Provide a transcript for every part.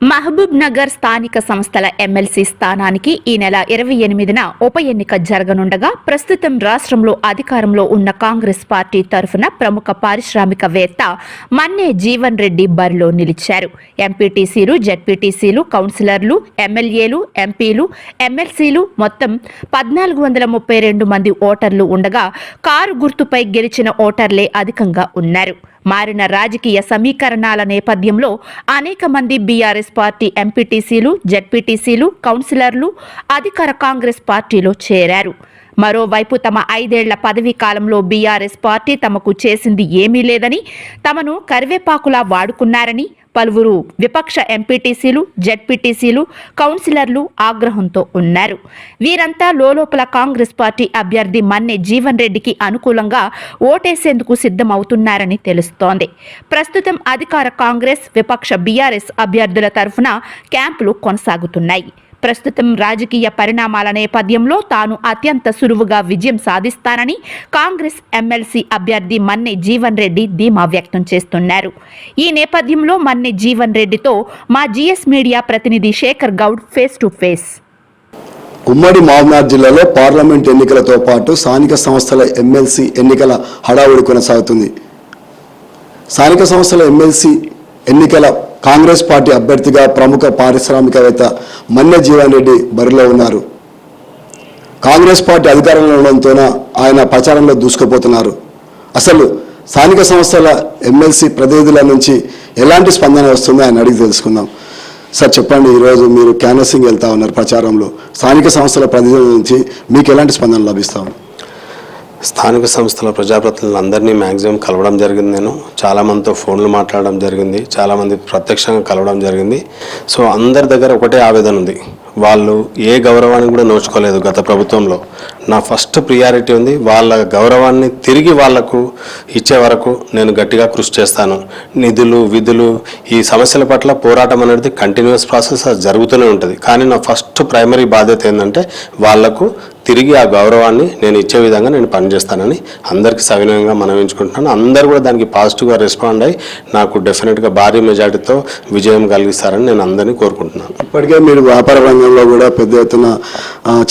మహబూబ్ నగర్ స్థానిక సంస్థల ఎమ్మెల్సీ స్థానానికి ఈ నెల ఇరవై ఎనిమిదిన ఉప ఎన్నిక జరగనుండగా ప్రస్తుతం రాష్ట్రంలో అధికారంలో ఉన్న కాంగ్రెస్ పార్టీ తరఫున ప్రముఖ పారిశ్రామికవేత్త మన్నే జీవన్ రెడ్డి బరిలో నిలిచారు. ఎంపీటీసీలు జెడ్పీటీసీలు కౌన్సిలర్లు ఎమ్మెల్యేలు ఎంపీలు ఎమ్మెల్సీలు మొత్తం పద్నాలుగు వందల ముప్పై రెండు మంది ఓటర్లు ఉండగా కారు గుర్తుపై గెలిచిన ఓటర్లే అధికంగా ఉన్నారు. మారిన రాజకీయ సమీకరణాల నేపథ్యంలో అనేక మంది బీఆర్ఎస్ పార్టీ ఎంపీటీసీలు జెడ్పీటీసీలు కౌన్సిలర్లు అధికార కాంగ్రెస్ పార్టీలో చేరారు. మరోవైపు తమ ఐదేళ్ళ పదవీ కాలంలో బీఆర్ఎస్ పార్టీ తమకు చేసింది ఏమీ లేదని తమను కరివేపాకులా వాడుకున్నారని పలువురు విపక్ష ఎంపీటీసీలు జెడ్పీటీసీలు కౌన్సిలర్లు ఆగ్రహంతో ఉన్నారు. వీరంతా లోలోపల కాంగ్రెస్ పార్టీ అభ్యర్థి మన్నె జీవన్ రెడ్డికి అనుకూలంగా ఓటేసేందుకు సిద్ధమవుతున్నారని తెలుస్తోంది. ప్రస్తుతం అధికార కాంగ్రెస్ విపక్ష బీఆర్ఎస్ అభ్యర్థుల తరఫున క్యాంపులు కొనసాగుతున్నాయి. ప్రస్తుతం రాజకీయ పరిణామాల నేపథ్యంలో తాను అత్యంత సులువుగా విజయం సాధిస్తానని కాంగ్రెస్ ఎమ్మెల్సీ అభ్యర్థి మన్నె జీవన్ రెడ్డి ధీమా వ్యక్తం చేస్తున్నారు. ఈ నేపథ్యంలో మన్నె జీవన్ రెడ్డితో మా జిఎస్ మీడియా ప్రతినిధి Shekhar Goud face to face. ఉమ్మడి మహబూబ్నగర్ జిల్లాలో పార్లమెంట్ ఎన్నికలతో పాటు స్థానిక సంస్థల ఎమ్మెల్సీ ఎన్నికల హడావుడి కొనసాగుతుంది. స్థానిక సంస్థల ఎమ్మెల్సీ ఎన్నికల కాంగ్రెస్ పార్టీ అభ్యర్థిగా ప్రముఖ పారిశ్రామికవేత్త మల్లె జీవన్ రెడ్డి బరిలో ఉన్నారు. కాంగ్రెస్ పార్టీ అధికారంలో ఉండడంతోన ఆయన ప్రచారంలో దూసుకుపోతున్నారు. అసలు స్థానిక సంస్థల ఎమ్మెల్సీ ప్రతినిధుల నుంచి ఎలాంటి స్పందన వస్తుందో ఆయన అడిగి తెలుసుకుందాం. సార్ చెప్పండి ఈరోజు మీరు క్యాన్వసింగ్ వెళ్తా ఉన్నారు ప్రచారంలో. స్థానిక సంస్థల ప్రతినిధుల నుంచి మీకు ఎలాంటి స్పందన లభిస్తా ఉంది? స్థానిక సంస్థల ప్రజాప్రతినిధులందరినీ మ్యాక్సిమం కలవడం జరిగింది నేను. చాలామందితో ఫోన్లు మాట్లాడడం జరిగింది. చాలామంది ప్రత్యక్షంగా కలవడం జరిగింది. సో అందరి దగ్గర ఒకటే ఆవేదన ఉంది. వాళ్ళు ఏ గౌరవాన్ని కూడా నోచుకోలేదు గత ప్రభుత్వంలో. నా ఫస్ట్ ప్రియారిటీ ఉంది వాళ్ళ గౌరవాన్ని తిరిగి వాళ్ళకు ఇచ్చే వరకు నేను గట్టిగా కృషి చేస్తాను. నిధులు విధులు ఈ సమస్యల పట్ల పోరాటం అనేది కంటిన్యూస్ ప్రాసెస్ జరుగుతూనే ఉంటుంది. కానీ నా ఫస్ట్ ప్రైమరీ బాధ్యత ఏంటంటే వాళ్ళకు తిరిగి ఆ గౌరవాన్ని నేను ఇచ్చే విధంగా నేను పనిచేస్తానని అందరికీ సవినయంగా మనవించుకుంటున్నాను. అందరూ కూడా దానికి పాజిటివ్గా రెస్పాండ్ అయ్యి నాకు డెఫినెట్గా భారీ మెజార్టీతో విజయం కలిగిస్తారని నేను అందరినీ కోరుకుంటున్నాను. ఇప్పటికే మీరు వ్యాపార రంగంలో కూడా పెద్ద ఎత్తున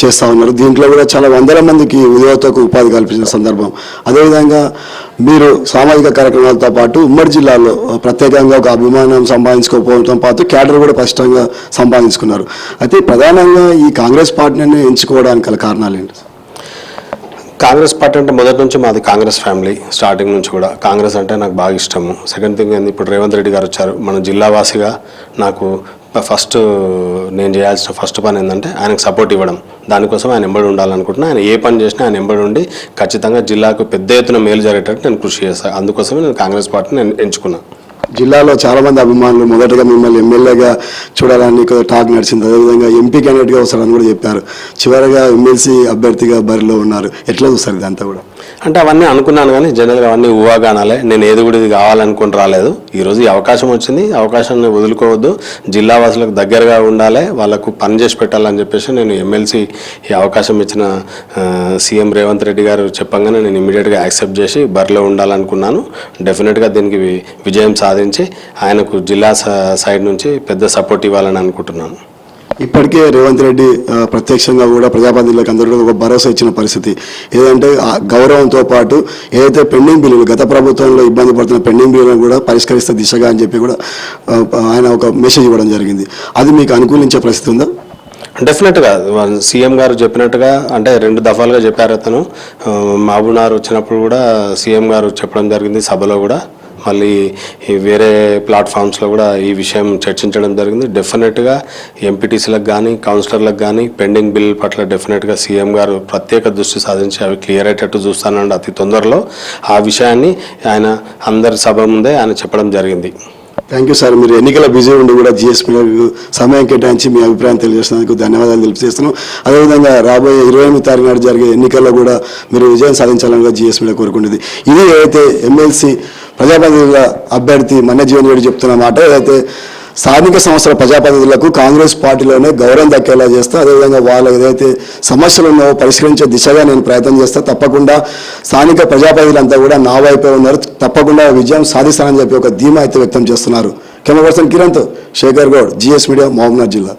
చేస్తూ ఉన్నారు. దీంట్లో కూడా చాలా వందల మందికి యువతకు ఉపాధి కల్పించిన సందర్భం. అదేవిధంగా మీరు సామాజిక కార్యక్రమాలతో పాటు ఉమ్మడి జిల్లాలో ప్రత్యేకంగా ఒక అభిమానం సంపాదించుకోకపోవడంతో పాటు క్యాడర్ కూడా స్పష్టంగా సంపాదించుకున్నారు. అయితే ప్రధానంగా ఈ కాంగ్రెస్ పార్టీని ఎంచుకోవడానికి గల కారణాలు ఏంటి? కాంగ్రెస్ పార్టీ అంటే మొదటి నుంచి మాది కాంగ్రెస్ ఫ్యామిలీ స్టార్టింగ్ నుంచి కూడా. కాంగ్రెస్ అంటే నాకు బాగా ఇష్టము. సెకండ్ థింగ్ ఇప్పుడు రేవంత్ రెడ్డి గారు వచ్చారు. మన జిల్లావాసిగా నాకు ఫస్ట్ నేను చేయాల్సిన ఫస్ట్ పని ఏంటంటే ఆయనకు సపోర్ట్ ఇవ్వడం. దానికోసం ఆయన ఎంబడి ఉండాలనుకుంటున్నా. ఆయన ఏ పని చేసినా ఆయన ఎంబడి ఉండి ఖచ్చితంగా జిల్లాకు పెద్ద ఎత్తున మేలు జరిగేటట్టు నేను కృషి చేస్తాను అందుకోసమే నేను కాంగ్రెస్ పార్టీని నేను ఎంచుకున్నాను జిల్లాలో చాలా మంది అభిమానులు మొదటగా మిమ్మల్ని ఎమ్మెల్యేగా చూడాలని టాక్ నడిచింది. అదేవిధంగా ఎంపీ క్యాండిడేట్గా వస్తారని కూడా చెప్పారు. చివరగా ఎమ్మెల్సీ అభ్యర్థిగా బరిలో ఉన్నారు. ఎట్లా చూస్తారు ఇదంతా కూడా? అంటే అవన్నీ అనుకున్నాను కానీ జనరల్గా అవన్నీ ఊహాగానాలే. నేను ఏది కూడా ఇది కావాలనుకుని రాలేదు. ఈరోజు ఈ అవకాశం వచ్చింది. అవకాశాన్ని వదులుకోవద్దు. జిల్లా వాసులకు దగ్గరగా ఉండాలి. వాళ్ళకు పని చేసి పెట్టాలని చెప్పేసి నేను ఎమ్మెల్సీ ఈ అవకాశం ఇచ్చిన సీఎం రేవంత్ రెడ్డి గారు చెప్పంగానే నేను ఇమీడియట్గా యాక్సెప్ట్ చేసి బరిలో ఉండాలనుకున్నాను. డెఫినెట్గా దీనికి విజయం సాధించి ఆయనకు జిల్లా స- సైడ్ నుంచి పెద్ద సపోర్ట్ ఇవ్వాలని అనుకుంటున్నాను. ఇప్పటికే రేవంత్ రెడ్డి ప్రత్యక్షంగా కూడా ప్రజాప్రతినిధులకు అందరూ ఒక భరోసా ఇచ్చిన పరిస్థితి. ఏదంటే ఆ గౌరవంతో పాటు ఏదైతే పెండింగ్ బిల్లులు గత ప్రభుత్వంలో ఇబ్బంది పడుతున్న పెండింగ్ బిల్లులను కూడా పరిష్కరిస్తే దిశగా అని చెప్పి కూడా ఆయన ఒక మెసేజ్ ఇవ్వడం జరిగింది. అది మీకు అనుకూలించే పరిస్థితి ఉందా? డెఫినెట్గా సీఎం గారు చెప్పినట్టుగా అంటే రెండు దఫాలుగా చెప్పారు అతను. ఆ, వచ్చినప్పుడు కూడా సీఎం గారు చెప్పడం జరిగింది సభలో కూడా. మళ్ళీ వేరే ప్లాట్ఫామ్స్లో కూడా ఈ విషయం చర్చించడం జరిగింది. డెఫినెట్గా ఎంపీటీసీలకు కానీ కౌన్సిలర్లకు కానీ పెండింగ్ బిల్ పట్ల డెఫినెట్గా సీఎం గారు ప్రత్యేక దృష్టి సాధించి అవి క్లియర్ అయ్యేటట్టు చూస్తానండి అతి తొందరలో. ఆ విషయాన్ని ఆయన అందరి సభ ముందే ఆయన చెప్పడం జరిగింది. థ్యాంక్ యూ సార్ మీరు ఎన్నికల బిజీ ఉండి కూడా జిఎస్పీ సమయం కేటాయించి మీ అభిప్రాయం తెలియజేసినందుకు ధన్యవాదాలు తెలియజేస్తున్నాం అదేవిధంగా రాబోయే ఇరవై ఎనిమిది తారీఖు నాడు జరిగే ఎన్నికల్లో కూడా మీరు విజయం సాధించాలని కూడా జిఎస్పీలో కోరుకుంటుంది. ఇది ఏదైతే ఎమ్మెల్సీ ప్రజాప్రతినిధుల అభ్యర్థి మన్యజీవన్ రెడ్డి చెప్తున్న మాట ఏదైతే స్థానిక సంస్థల ప్రజాప్రతినిధులకు కాంగ్రెస్ పార్టీలోనే గౌరవం దక్కేలా చేస్తా అదేవిధంగా వాళ్ళ ఏదైతే సమస్యలు ఉన్నావో పరిష్కరించే దిశగా నేను ప్రయత్నం చేస్తా. తప్పకుండా స్థానిక ప్రజాప్రతినిధులంతా కూడా నా వైపే ఉన్నారు. తప్పకుండా విజయం సాధిస్తానని చెప్పి ఒక ధీమా అయితే వ్యక్తం చేస్తున్నారు. కెమెరా పర్సన్ కిరణ్తో శేఖర్ గౌడ్ జిఎస్ మీడియా మహబూబ్నగర్ జిల్లా.